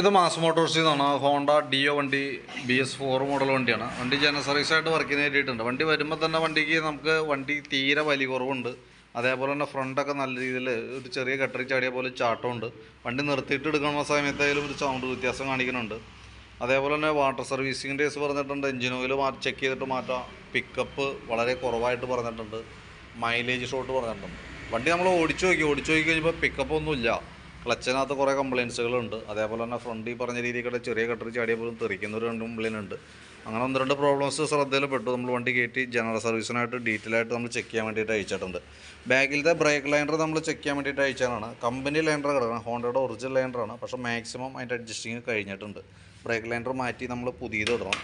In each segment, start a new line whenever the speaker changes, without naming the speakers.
ഇത് മാസ് മോട്ടോഴ്സിൽ നിന്നാണ് ഹോണ്ട ഡിയോ വണ്ടി ബി എസ് ഫോർ മോഡൽ വണ്ടിയാണ്. വണ്ടി ജനറൽ സർവീസ് ആയിട്ട് വർക്കിന് കയറ്റിയിട്ടുണ്ട് വണ്ടി വരുമ്പോൾ തന്നെ വണ്ടിക്ക് നമുക്ക് വണ്ടി തീരെ വലി കുറവുണ്ട്. അതേപോലെ തന്നെ ഫ്രണ്ടൊക്കെ നല്ല രീതിയിൽ ഒരു ചെറിയ കട്ടറി ചാടിയ പോലെ ചാട്ടമുണ്ട് വണ്ടി നിർത്തിയിട്ട് എടുക്കുന്ന സമയത്തായാലും ഒരു സൗണ്ട് വ്യത്യാസം കാണിക്കുന്നുണ്ട്. അതേപോലെ തന്നെ വാട്ടർ സർവീസിങ്ങിന്റെ കേസ് പറഞ്ഞിട്ടുണ്ട്. എഞ്ചിൻ ഓയിൽ മാറ്റി ചെക്ക് ചെയ്തിട്ട് മാറ്റാം. പിക്കപ്പ് വളരെ കുറവായിട്ട് പറഞ്ഞിട്ടുണ്ട്. മൈലേജ് ഷോട്ട് പറഞ്ഞിട്ടുണ്ട്. വണ്ടി നമ്മൾ ഓടിച്ചു നോക്കി. ഓടിച്ചു നോക്കി കഴിഞ്ഞപ്പോൾ പിക്കപ്പ് ഒന്നുമില്ല. ക്ലച്ചിനകത്ത് കുറേ കംപ്ലയിൻസുകളുണ്ട് അതേപോലെ തന്നെ ഫ്രണ്ട് ഈ പറഞ്ഞ രീതിയിൽ ചെറിയ ചാടിയ പോലും തെറിക്കുന്ന ഒരു രണ്ട് കംപ്ലയിന്റ് ഉണ്ട് അങ്ങനെ ഒന്ന് രണ്ട് പ്രോബ്ലംസ് ശ്രദ്ധയിൽപ്പെട്ടു. നമ്മൾ വണ്ടി കയറ്റി ജനറൽ സർവീസിനായിട്ട് ഡീറ്റെയിൽ ആയിട്ട് നമ്മൾ ചെക്ക് ചെയ്യാൻ വേണ്ടിയിട്ട് അയച്ചിട്ടുണ്ട്. ബാക്കിലത്തെ ബ്രേക്ക് ലൈൻഡർ നമ്മൾ ചെക്ക് ചെയ്യാൻ വേണ്ടിയിട്ട് അയച്ചതാണ്. കമ്പനി ലൈൻഡർ കിടക്കണം. ഹോണ്ടയുടെ ഒറിജിനൽ ലൈൻഡറാണ് പക്ഷേ മാക്സിമം അതിന്റെ അഡ്ജസ്റ്റിങ് കഴിഞ്ഞിട്ടുണ്ട്. ബ്രേക്ക് ലൈൻഡർ മാറ്റി നമ്മൾ പുതിയത് ഇടണം.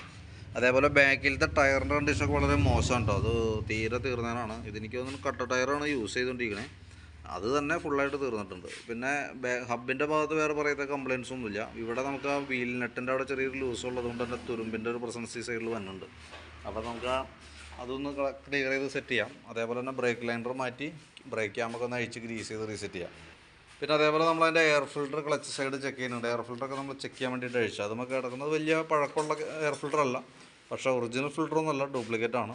അതേപോലെ ബാക്കിലത്തെ ടയറിന്റെ കണ്ടീഷനൊക്കെ വളരെ മോശമാണ് കേട്ടോ. അത് തീരെ തീർന്നതിനാണ് ഇതെനിക്ക് തോന്നുന്നു കട്ട ടയറാണ് യൂസ് ചെയ്തുകൊണ്ടിരിക്കണേ. അത് തന്നെ ഫുള്ളായിട്ട് തീർന്നിട്ടുണ്ട്. പിന്നെ ഹബിന്റെ ഭാഗത്ത് വേറെ പറയത്തെ കംപ്ലയിൻസ് ഒന്നുമില്ല. ഇവിടെ നമുക്ക് ആ വീൽ നെറ്റിന്റെ അവിടെ ചെറിയൊരു ലൂസ് ഉള്ളതുകൊണ്ട് തന്നെ തുരുമ്പിന്റെ ഒരു പ്രസൻസ് ഈ സൈഡിൽ വന്നിട്ടുണ്ട്. അപ്പോൾ നമുക്ക് ആ അതൊന്ന് ക്ലിയർ ചെയ്ത് സെറ്റ് ചെയ്യാം. അതേപോലെ തന്നെ ബ്രേക്ക് ലൈൻഡർ മാറ്റി ബ്രേക്ക് ക്യാമൊക്കെ ഒന്ന് അഴിച്ച് ഗ്രീസ് ചെയ്ത് റീസെറ്റ് ചെയ്യാം. പിന്നെ അതേപോലെ നമ്മൾ അതിന്റെ air filter clutch side check ചെയ്യുന്നുണ്ട്. എയർ ഫിൽട്ടറൊക്കെ നമ്മൾ ചെക്ക് ചെയ്യാൻ വേണ്ടിയിട്ട് അഴിച്ചു. അത് നമുക്ക് കിടക്കുന്നത് വലിയ പഴക്കമുള്ള എയർ ഫിൽട്ടർ അല്ല. പക്ഷേ ഒറിജിനൽ ഫിൽറ്ററൊന്നുമല്ല ഡ്യൂപ്ലിക്കേറ്റ് ആണ്.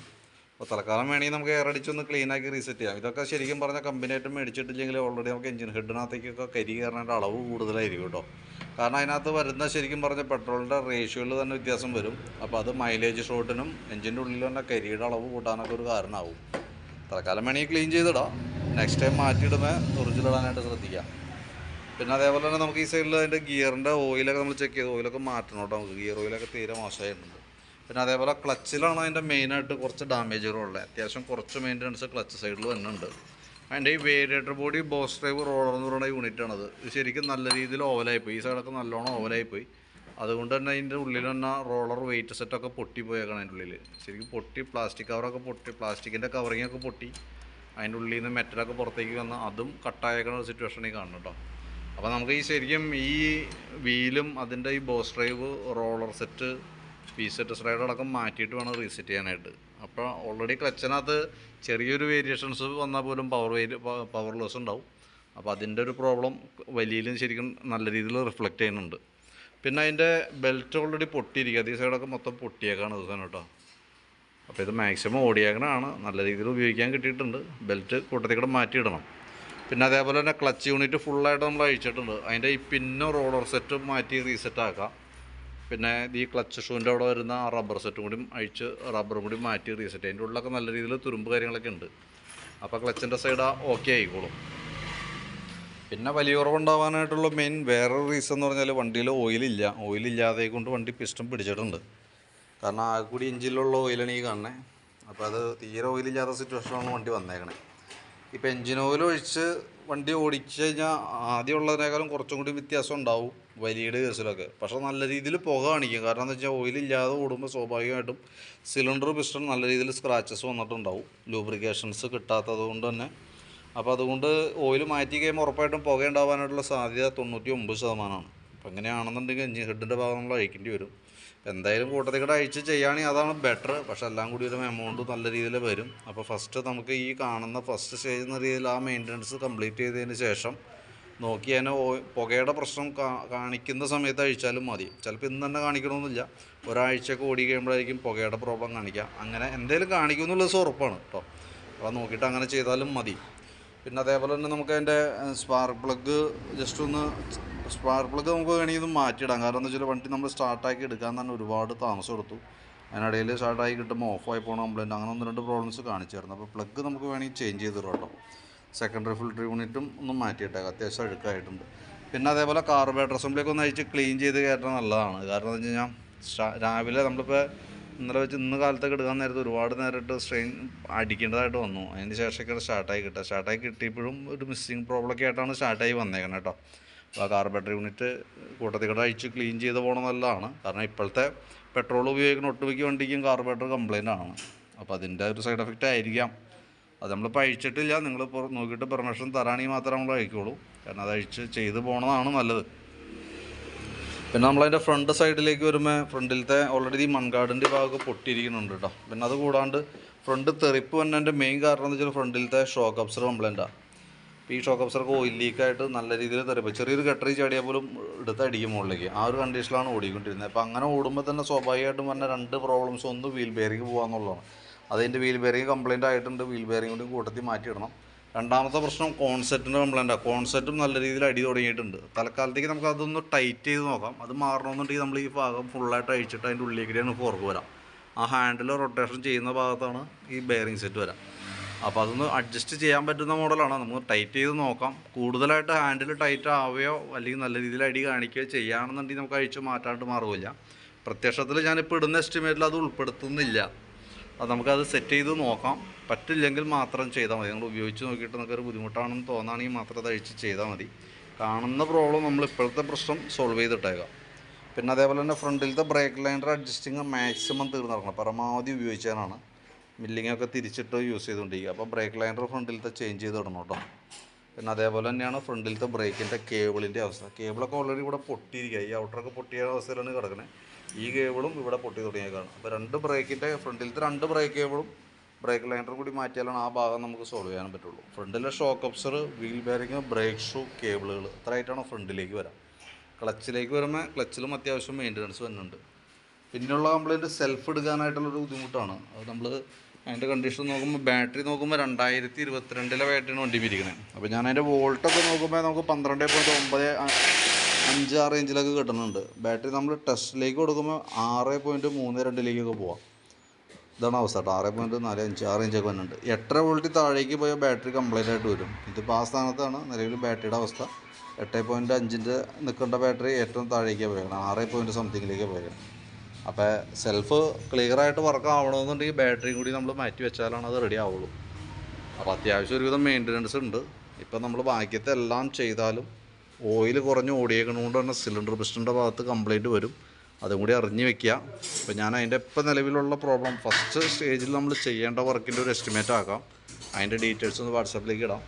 അപ്പോൾ തൽക്കാലം വേണമെങ്കിൽ നമുക്ക് എയർ അടിച്ചൊന്ന് ക്ലീൻ ആക്കി റീസെറ്റ് ചെയ്യാം. ഇതൊക്കെ ശരിക്കും പറഞ്ഞാൽ കമ്പനിയായിട്ട് മേടിച്ചിട്ടില്ലെങ്കിൽ ഓൾറെഡി നമുക്ക് എഞ്ചിൻ ഹെഡിനകത്തേക്കൊക്കെ കരി കയറേണ്ട അളവ് കൂടുതലായിരിക്കും കേട്ടോ. കാരണം അതിനകത്ത് വരുന്ന ശരിക്കും പറഞ്ഞ പെട്രോളിന്റെ റേഷ്യോയിൽ തന്നെ വ്യത്യാസം വരും. അപ്പോൾ അത് മൈലേജ് ഷോട്ടിനും എഞ്ചിന്റെ ഉള്ളിൽ തന്നെ കരിയുടെ അളവ് കൂട്ടാനൊക്കെ ഒരു കാരണമാവും. തൽക്കാലം വേണമെങ്കിൽ ക്ലീൻ ചെയ്തിടാം. നെക്സ്റ്റ് ടൈം മാറ്റിയിടുമ്പോൾ ഒറിജിനൽ ഇടാനായിട്ട് ശ്രദ്ധിക്കാം. പിന്നെ അതേപോലെ തന്നെ നമുക്ക് ഈ സൈഡിൽ അതിന്റെ ഗിയറിന്റെ ഓയിലൊക്കെ നമ്മൾ ചെക്ക് ചെയ്ത് ഓയിലൊക്കെ മാറ്റണം കേട്ടോ. നമുക്ക് ഗിയർ ഓയിലൊക്കെ തീരെ മോശമായിട്ടുണ്ട്. പിന്നെ അതേപോലെ ക്ലച്ചിലാണ് അതിന്റെ മെയിനായിട്ട് കുറച്ച് ഡാമേജുകളുള്ളത് അത്യാവശ്യം കുറച്ച് മെയിന്റനൻസ് ക്ലച്ച് സൈഡിൽ വന്നിട്ടുണ്ട്. അതിന്റെ ഈ variator body boss drive roller എന്ന് പറയുന്ന യൂണിറ്റാണത് ഇത് ശരിക്കും നല്ല രീതിയിൽ ഓവലായിപ്പോയി ഈ സൈഡൊക്കെ നല്ലോണം ഓവലായിപ്പോയി അതുകൊണ്ട് തന്നെ അതിന്റെ ഉള്ളിൽ തന്നെ റോളർ വെയിറ്റ് സെറ്റൊക്കെ പൊട്ടിപ്പോയേക്കാണ് അതിന്റെ ഉള്ളിൽ ശരിക്കും പൊട്ടി പ്ലാസ്റ്റിക് കവറൊക്കെ പൊട്ടി പ്ലാസ്റ്റിക്കിന്റെ കവറിങ്ങൊക്കെ പൊട്ടി അതിന്റെ ഉള്ളിൽ നിന്ന് മെറ്റലൊക്കെ പുറത്തേക്ക് വന്ന് അതും കട്ടായേക്കണ ഒരു സിറ്റുവേഷനിൽ കാണുന്നു കേട്ടോ അപ്പോൾ നമുക്ക് ഈ ശരിക്കും ഈ വീലും അതിന്റെ ഈ boss drive roller set P set slide അടക്കം മാറ്റിയിട്ട് വേണം റീസെറ്റ് ചെയ്യാനായിട്ട്. അപ്പോൾ ഓൾറെഡി ക്ലച്ചിനകത്ത് ചെറിയൊരു വേരിയേഷൻസ് വന്നാൽ പോലും പവർ വേരി പവർ ലോസ് ഉണ്ടാവും. അപ്പോൾ അതിന്റെ ഒരു പ്രോബ്ലം വലിയയിലും ശരിക്കും നല്ല രീതിയിൽ റിഫ്ലക്റ്റ് ചെയ്യുന്നുണ്ട്. പിന്നെ അതിന്റെ ബെൽറ്റ് ഓൾറെഡി പൊട്ടിയിരിക്കുക അതേ സൈഡൊക്കെ മൊത്തം പൊട്ടിയേക്കാണ് തന്നെ കേട്ടോ. അപ്പോൾ ഇത് മാക്സിമം ഓടിയേക്കണതാണ്. നല്ല രീതിയിൽ ഉപയോഗിക്കാൻ കിട്ടിയിട്ടുണ്ട്. ബെൽറ്റ് കൂട്ടത്തിൽ കൂടെ മാറ്റിയിടണം പിന്നെ അതേപോലെ തന്നെ ക്ലച്ച് യൂണിറ്റ് ഫുള്ളായിട്ട് നമ്മൾ അഴിച്ചിട്ടുണ്ട്. അതിന്റെ ഈ പിന്നോ റോളർ സെറ്റ് മാറ്റി റീസെറ്റ് ആക്കാം. പിന്നെ ഈ ക്ലച്ച് ഷൂവിന്റെ അവിടെ വരുന്ന ആ റബ്ബർ സെറ്റും കൂടി അഴിച്ച് റബ്ബറും കൂടി മാറ്റി റീസെറ്റ് അതിന്റെ ഉള്ളിലൊക്കെ നല്ല രീതിയിൽ തുരുമ്പ് കാര്യങ്ങളൊക്കെ ഉണ്ട്. അപ്പോൾ ക്ലച്ചിന്റെ സൈഡ് ഓക്കെ ആയിക്കോളും. പിന്നെ വലിയ കുറവുണ്ടാവാനായിട്ടുള്ള മെയിൻ വേറൊരു റീസൺ എന്ന് പറഞ്ഞാൽ വണ്ടിയിൽ ഓയിലില്ല ഓയിലില്ലാതെ കൊണ്ട് വണ്ടി പിസ്റ്റം പിടിച്ചിട്ടുണ്ട്. കാരണം ആ കൂടി എഞ്ചിനിലുള്ള ഓയിലാണ് ഈ കാണുന്നത് അപ്പോൾ അത് തീരെ ഓയിലില്ലാത്ത സിറ്റുവേഷനാണ് വണ്ടി വന്നേക്കണേ. ഇപ്പോൾ എൻജിൻ ഓയിൽ ഒഴിച്ച് വണ്ടി ഓടിച്ചു കഴിഞ്ഞാൽ ആദ്യമുള്ളതിനേക്കാളും കുറച്ചും കൂടി വ്യത്യാസം ഉണ്ടാവും വലിയുടെ കേസിലൊക്കെ പക്ഷേ നല്ല രീതിയിൽ പുക കാണിക്കും. കാരണം എന്താ വെച്ചാൽ ഓയിലില്ലാതെ ഓടുമ്പോൾ സ്വാഭാവികമായിട്ടും സിലിണ്ടർ പിസ്റ്റൺ നല്ല രീതിയിൽ സ്ക്രാച്ചസ് വന്നിട്ടുണ്ടാവും. ലൂബ്രിക്കേഷൻസ് കിട്ടാത്തത് കൊണ്ട് തന്നെ. അപ്പോൾ അതുകൊണ്ട് ഓയിൽ മാറ്റി കഴിയുമ്പോൾ ഉറപ്പായിട്ടും പുക ഉണ്ടാവാനായിട്ടുള്ള സാധ്യത തൊണ്ണൂറ്റി ഒമ്പത് ശതമാനമാണ് അപ്പോൾ അങ്ങനെയാണെന്നുണ്ടെങ്കിൽ എഞ്ചിൻ ഹെഡിന്റെ ഭാഗം നമ്മൾ അഴിക്കേണ്ടി വരും. എന്തായാലും കൂട്ടത്തിൽ കൂടെ അഴിച്ച് ചെയ്യുകയാണെങ്കിൽ അതാണ് ബെറ്റർ പക്ഷെ എല്ലാം കൂടി ഒരു എമൗണ്ട് നല്ല രീതിയിൽ വരും. അപ്പോൾ ഫസ്റ്റ് നമുക്ക് ഈ കാണുന്ന ഫസ്റ്റ് സ്റ്റേജ് എന്ന രീതിയിൽ ആ മെയിന്റനൻസ് കംപ്ലീറ്റ് ചെയ്തതിന് ശേഷം നോക്കി അതിനെ പുകയുടെ പ്രശ്നം കാണിക്കുന്ന സമയത്ത് അഴിച്ചാലും മതി. ചിലപ്പോൾ ഇന്ന് തന്നെ കാണിക്കണമെന്നില്ല. ഒരാഴ്ചയൊക്കെ ഓടി കഴിയുമ്പോഴായിരിക്കും പുകയുടെ പ്രോബ്ലം കാണിക്കുക. അങ്ങനെ എന്തെങ്കിലും കാണിക്കും എന്നുള്ളത് ഉറപ്പാണ് കേട്ടോ. അപ്പോൾ നോക്കിയിട്ട് അങ്ങനെ ചെയ്താലും മതി. പിന്നെ അതേപോലെ തന്നെ നമുക്ക് അതിന്റെ സ്പാർക്ക് പ്ലഗ് ജസ്റ്റ് ഒന്ന് സ്പാർക്ക് പ്ലഗ് നമുക്ക് വേണമെങ്കിൽ ഇത് മാറ്റിയിടാം. കാരണം എന്താ വെച്ചാൽ വണ്ടി നമ്മൾ സ്റ്റാർട്ടാക്കി എടുക്കാൻ തന്നെ ഒരുപാട് താമസം എടുത്തു. അതിനിടയിൽ സ്റ്റാർട്ടായി കിട്ടുമ്പോൾ ഓഫായി പോകണം കംപ്ലൈന്റ് അങ്ങനെ ഒന്ന് രണ്ട് പ്രോബ്ലംസ് കാണിച്ചായിരുന്നു. അപ്പോൾ പ്ലഗ് നമുക്ക് വേണമെങ്കിൽ ചേഞ്ച് ചെയ്ത് കേട്ടോ. സെക്കൻഡറി ഫിൽറ്റർ യൂണിറ്റും ഒന്ന് മാറ്റിയിട്ടേക്കാം. അത്യാവശ്യം അഴുക്കായിട്ടുണ്ട്. പിന്നെ അതേപോലെ കാർബേറ്റർ അസംബ്ലിയൊക്കെ ഒന്ന് അഴിച്ച് ക്ലീൻ ചെയ്ത് കയറ്റാൻ നല്ലതാണ്. കാരണം എന്താ വെച്ച് കഴിഞ്ഞാൽ രാവിലെ നമ്മളിപ്പോൾ ഇന്നലെ വെച്ച് ഇന്ന് കാലത്തൊക്കെ എടുക്കാൻ നേരത്തെ ഒരുപാട് നേരിട്ട് സ്ട്രെയിൻ അടിക്കേണ്ടതായിട്ട് വന്നു. അതിന് ശേഷമൊക്കെ സ്റ്റാർട്ടായി കിട്ടുക. സ്റ്റാർട്ടായി കിട്ടിയപ്പോഴും ഒരു മിസ്സിങ് പ്രോബ്ലമൊക്കെ ആയിട്ടാണ് സ്റ്റാർട്ടായി വന്നേക്കുന്നത് കേട്ടോ. അപ്പോൾ കാർബറേറ്റർ യൂണിറ്റ് കൂട്ടത്തിൽ കൂടെ അഴിച്ച് ക്ലീൻ ചെയ്ത് പോകണം നല്ലതാണ്. കാരണം ഇപ്പോഴത്തെ പെട്രോൾ ഉപയോഗിക്കുന്ന ഒട്ടുമിക്ക വണ്ടിക്കും കാർബറേറ്റർ കംപ്ലൈന്റ് ആണ്. അപ്പോൾ അതിന്റെ ഒരു സൈഡ് എഫക്റ്റ് ആയിരിക്കാം. അത് നമ്മളിപ്പോൾ അഴിച്ചിട്ടില്ല നിങ്ങൾ നോക്കിയിട്ട് പെർമിഷൻ തരാണെങ്കിൽ മാത്രമേ നമ്മൾ അഴിക്കുള്ളൂ. കാരണം അത് അഴിച്ച് ചെയ്ത് പോകണതാണ് നല്ലത്. പിന്നെ നമ്മളതിന്റെ ഫ്രണ്ട് സൈഡിലേക്ക് വരുമ്പോൾ ഫ്രണ്ടിലത്തെ ഓൾറെഡി ഈ മൺകാടിന്റെ ഭാഗമൊക്കെ പൊട്ടിയിരിക്കുന്നുണ്ട് കേട്ടോ പിന്നെ അത് കൂടാണ്ട് ഫ്രണ്ട് തെറിപ്പ് വന്നതിന്റെ മെയിൻ കാരണം എന്ന് വെച്ചാൽ ഫ്രണ്ടിലത്തെ ഷോക്ക് അബ്സർ കംപ്ലൈന്റാണ് ഈ ഷോക്ക് അബ്സർക്ക് ഓയിൽ ലീക്കായിട്ട് നല്ല രീതിയിൽ തെറിപ്പോൾ ചെറിയൊരു കെട്ടറി ചാടിയാൽ പോലും എടുത്ത് അടിക്കും മുകളിലേക്ക്. ആ ഒരു കണ്ടീഷനിലാണ് ഓടിക്കൊണ്ടിരുന്നത്. അപ്പോൾ അങ്ങനെ ഓടുമ്പോൾ തന്നെ സ്വാഭാവികമായിട്ടും പറഞ്ഞ രണ്ട് പ്രോബ്ലംസ് ഒന്ന് വീൽ ബെയറിംഗ് പോകാമെന്നുള്ളതാണ് അതിന്റെ വീൽ ബെയറിംഗ് കംപ്ലയിന്റ് ആയിട്ടുണ്ട്. വീൽ ബെയറിംഗ് കൂടി കൂട്ടത്തിൽ മാറ്റിയിടണം രണ്ടാമത്തെ പ്രശ്നം കോൺസെറ്റിന്റെ കംപ്ലയിന്റാണ് കോൺസെറ്റും നല്ല രീതിയിൽ അടി തുടങ്ങിയിട്ടുണ്ട്. തൽക്കാലത്തേക്ക് നമുക്ക് അതൊന്ന് ടൈറ്റ് ചെയ്ത് നോക്കാം. അത് മാറണമെന്നുണ്ടെങ്കിൽ നമ്മൾ ഈ ഭാഗം ഫുള്ളായിട്ട് അഴിച്ചിട്ട് അതിന്റെ ഉള്ളിലേക്കാണ് ഫോർക്ക് വരാം. ആ ഹാൻഡിൽ റൊട്ടേഷൻ ചെയ്യുന്ന ഭാഗത്താണ് ഈ ബെയറിംഗ് സെറ്റ് വരാം. അപ്പോൾ അതൊന്ന് അഡ്ജസ്റ്റ് ചെയ്യാൻ പറ്റുന്ന മോഡലാണ് നമുക്ക് ടൈറ്റ് ചെയ്ത് നോക്കാം. കൂടുതലായിട്ട് ഹാൻഡിൽ ടൈറ്റ് ആവുകയോ അല്ലെങ്കിൽ നല്ല രീതിയിൽ അടി കാണിക്കുകയോ ചെയ്യുകയാണെന്നുണ്ടെങ്കിൽ നമുക്ക് അഴിച്ചു മാറ്റാണ്ട് മാറുമില്ല പ്രത്യക്ഷത്തിൽ ഞാനിപ്പോൾ ഇടുന്ന എസ്റ്റിമേറ്റിൽ അത് ഉൾപ്പെടുത്തുന്നില്ല. അത് നമുക്കത് സെറ്റ് ചെയ്ത് നോക്കാം. പറ്റില്ലെങ്കിൽ മാത്രം ചെയ്താൽ മതി. നിങ്ങൾ ഉപയോഗിച്ച് നോക്കിയിട്ട് നമുക്കൊരു ബുദ്ധിമുട്ടാണെന്ന് തോന്നുകയാണെങ്കിൽ മാത്രം അത് അഴിച്ച് ചെയ്താൽ മതി. കാണുന്ന പ്രോബ്ലം നമ്മൾ ഇപ്പോഴത്തെ പ്രശ്നം സോൾവ് ചെയ്തിട്ടേക്കാം. പിന്നെ അതേപോലെ തന്നെ ഫ്രണ്ടിലത്തെ ബ്രേക്ക് ലൈനർ അഡ്ജസ്റ്റിങ് മാക്സിമം തീർന്നിറങ്ങണം. പരമാവധി ഉപയോഗിച്ചാലാണ് മില്ലിംഗ് ഒക്കെ തിരിച്ചിട്ട് യൂസ് ചെയ്തുകൊണ്ടിരിക്കുക അപ്പോൾ ബ്രേക്ക് ലൈനർ ഫ്രണ്ടിലത്തെ ചേഞ്ച് ചെയ്ത് ഇടണം കേട്ടോ. പിന്നെ അതേപോലെ തന്നെയാണ് ഫ്രണ്ടിലത്തെ ബ്രേക്കിന്റെ കേബിളിന്റെ അവസ്ഥ. കേബിളൊക്കെ ഓൾറെഡി ഇവിടെ പൊട്ടിയിരിക്കുക. ഈ ഔട്ടറൊക്കെ പൊട്ടിയ അവസ്ഥയിലാണ് കിടക്കുന്നത് ഈ കേബിളും ഇവിടെ പൊട്ടി തുടങ്ങിയേക്കാണ്. അപ്പോൾ രണ്ട് ബ്രേക്കിന്റെ ഫ്രണ്ടിലത്തെ രണ്ട് ബ്രേക്ക് കേബിളും ബ്രേക്ക് ലൈനർ കൂടി മാറ്റിയാലാണ് ആ ഭാഗം നമുക്ക് സോൾവ് ചെയ്യാൻ പറ്റുള്ളൂ. ഫ്രണ്ടിലെ shock absorber wheel bearing brake shoe കേബിളുകൾ ഇത്രയായിട്ടാണ് ഫ്രണ്ടിലേക്ക് വരാം. ക്ലച്ചിലേക്ക് വരുമ്പോൾ ക്ലച്ചിലും അത്യാവശ്യം മെയിന്റനൻസ് വരുന്നുണ്ട്. പിന്നെയുള്ള കംപ്ലൈന്റ് സെൽഫ് എടുക്കാനായിട്ടുള്ളൊരു ബുദ്ധിമുട്ടാണ്. അത് നമ്മൾ അതിന്റെ കണ്ടീഷൻ നോക്കുമ്പോൾ ബാറ്ററി നോക്കുമ്പോൾ രണ്ടായിരത്തി ഇരുപത്തിരണ്ടിലെ ബാറ്ററിയാണ് വണ്ടി പിരിക്കുന്നത് അപ്പോൾ ഞാൻ അതിന്റെ വോൾട്ടൊക്കെ നോക്കുമ്പോൾ നമുക്ക് പന്ത്രണ്ട് പോയിന്റ് ഒമ്പത് അഞ്ച് ആ റേഞ്ചിലൊക്കെ കിട്ടുന്നുണ്ട്. ബാറ്ററി നമ്മൾ ടെസ്റ്റിലേക്ക് കൊടുക്കുമ്പോൾ ആറ് പോയിന്റ് മൂന്ന് രണ്ടിലേക്കൊക്കെ പോവാം. ഇതാണ് അവസ്ഥ കേട്ടോ. ആറ് പോയിന്റ് നാല് അഞ്ച് ആറ് ഇഞ്ചൊക്കെ വരുന്നുണ്ട് എട്ടര വോൾട്ടിൽ താഴേക്ക് പോയാൽ ബാറ്ററി കംപ്ലൈന്റ് ആയിട്ട് വരും. ഇതിപ്പോൾ ആ സ്ഥാനത്താണ് നിലവിൽ ബാറ്ററിയുടെ അവസ്ഥ. എട്ട് പോയിന്റ് അഞ്ചിന്റെ നിൽക്കേണ്ട ബാറ്ററി ഏറ്റവും താഴേക്കാണ് പോയേക്കണം ആറ് പോയിന്റ് സംതിങ്ങിലേക്ക് പോയേക്കണം അപ്പോൾ സെൽഫ് ക്ലിയർ ആയിട്ട് വർക്ക് ആവണമെന്നുണ്ടെങ്കിൽ ബാറ്ററി കൂടി നമ്മൾ മാറ്റി വെച്ചാലാണ് അത് റെഡി ആവുള്ളൂ. അപ്പോൾ അത്യാവശ്യം ഒരുവിധം മെയിന്റനൻസ് ഉണ്ട്. ഇപ്പം നമ്മൾ ബാക്കിയത്തെ എല്ലാം ചെയ്താലും ഓയിൽ കുറഞ്ഞ് ഓടിയേക്കണതുകൊണ്ട് തന്നെ സിലിണ്ടർ പിസ്റ്റന്റെ ഭാഗത്ത് കംപ്ലൈന്റ് വരും. അതും കൂടി അറിഞ്ഞ് വെക്കുക. അപ്പോൾ ഞാൻ അതിന്റെ ഇപ്പം നിലവിലുള്ള പ്രോബ്ലം ഫസ്റ്റ് സ്റ്റേജിൽ നമ്മൾ ചെയ്യേണ്ട വർക്കിന്റെ ഒരു എസ്റ്റിമേറ്റ് ആക്കാം. അതിന്റെ ഡീറ്റെയിൽസ് ഒന്ന് വാട്സാപ്പിലേക്ക് ഇടാം.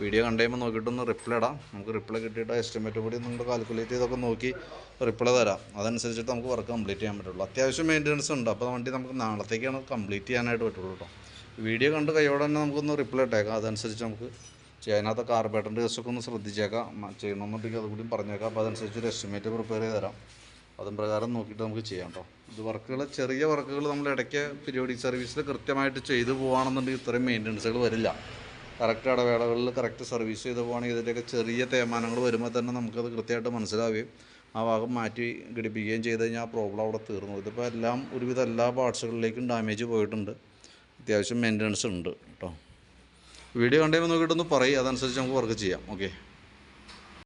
വീഡിയോ കണ്ടു കഴിയുമ്പോൾ നോക്കിയിട്ടൊന്ന് റിപ്ലൈ ഇടാം. നമുക്ക് റിപ്ലൈ കിട്ടിയിട്ട് എസ്റ്റിമേറ്റ് കൂടി നിങ്ങൾ കാൽക്കുലേറ്റ് ചെയ്തൊക്കെ നോക്കി റിപ്ലൈ തരാം. അതനുസരിച്ചിട്ട് നമുക്ക് വർക്ക് കംപ്ലീറ്റ് ചെയ്യാൻ പറ്റുള്ളൂ. അത്യാവശ്യം മെയിന്റനൻസ് ഉണ്ട്. അപ്പോൾ വണ്ടി നമുക്ക് നാളത്തേക്കാണ് കംപ്ലീറ്റ് ചെയ്യാനായിട്ട് പറ്റുള്ളൂ കേട്ടോ വീഡിയോ കണ്ട് കൈയോടെ തന്നെ നമുക്കൊന്ന് റിപ്ലൈ ഇട്ടേക്കാം. അതനുസരിച്ച് നമുക്ക് അതിനകത്ത് കാർബേറ്ററിന്റെ കേസൊക്കെ ഒന്ന് ശ്രദ്ധിച്ചേക്കാം. ചെയ്യണമെന്നുണ്ടെങ്കിൽ അതുകൂടി പറഞ്ഞേക്കാം. അപ്പോൾ അതനുസരിച്ച് ഒരു എസ്റ്റിമേറ്റ് പ്രിപ്പയർ ചെയ്ത് തരാം. അതും പ്രകാരം നോക്കിയിട്ട് നമുക്ക് ചെയ്യാം കേട്ടോ ഇത് വർക്കുകൾ ചെറിയ വർക്കുകൾ നമ്മൾ ഇടയ്ക്ക് പിരിയോഡിക് സർവീസിൽ കൃത്യമായിട്ട് ചെയ്തു പോകുകയാണെന്നുണ്ടെങ്കിൽ ഇത്രയും മെയിന്റനൻസുകൾ വരില്ല. കറക്റ്റ് ഇടവേളകളിൽ കറക്റ്റ് സർവീസ് ചെയ്ത് പോകുകയാണെങ്കിൽ ഇതിന്റെയൊക്കെ ചെറിയ തേമാനങ്ങൾ വരുമ്പോൾ തന്നെ നമുക്കത് കൃത്യമായിട്ട് മനസ്സിലാവുകയും ആ ഭാഗം മാറ്റി ഘടിപ്പിക്കുകയും ചെയ്ത് കഴിഞ്ഞാൽ ആ പ്രോബ്ലം അവിടെ തീർന്നു. ഇതിപ്പോൾ എല്ലാം ഒരുവിധം എല്ലാ പാർട്സുകളിലേക്കും ഡാമേജ് പോയിട്ടുണ്ട്. അത്യാവശ്യം മെയിന്റനൻസ് ഉണ്ട് കേട്ടോ വീഡിയോ കണ്ടുകഴിയുമ്പോൾ നോക്കിയിട്ടൊന്ന് പറയും. അതനുസരിച്ച് നമുക്ക് വർക്ക് ചെയ്യാം. ഓക്കെ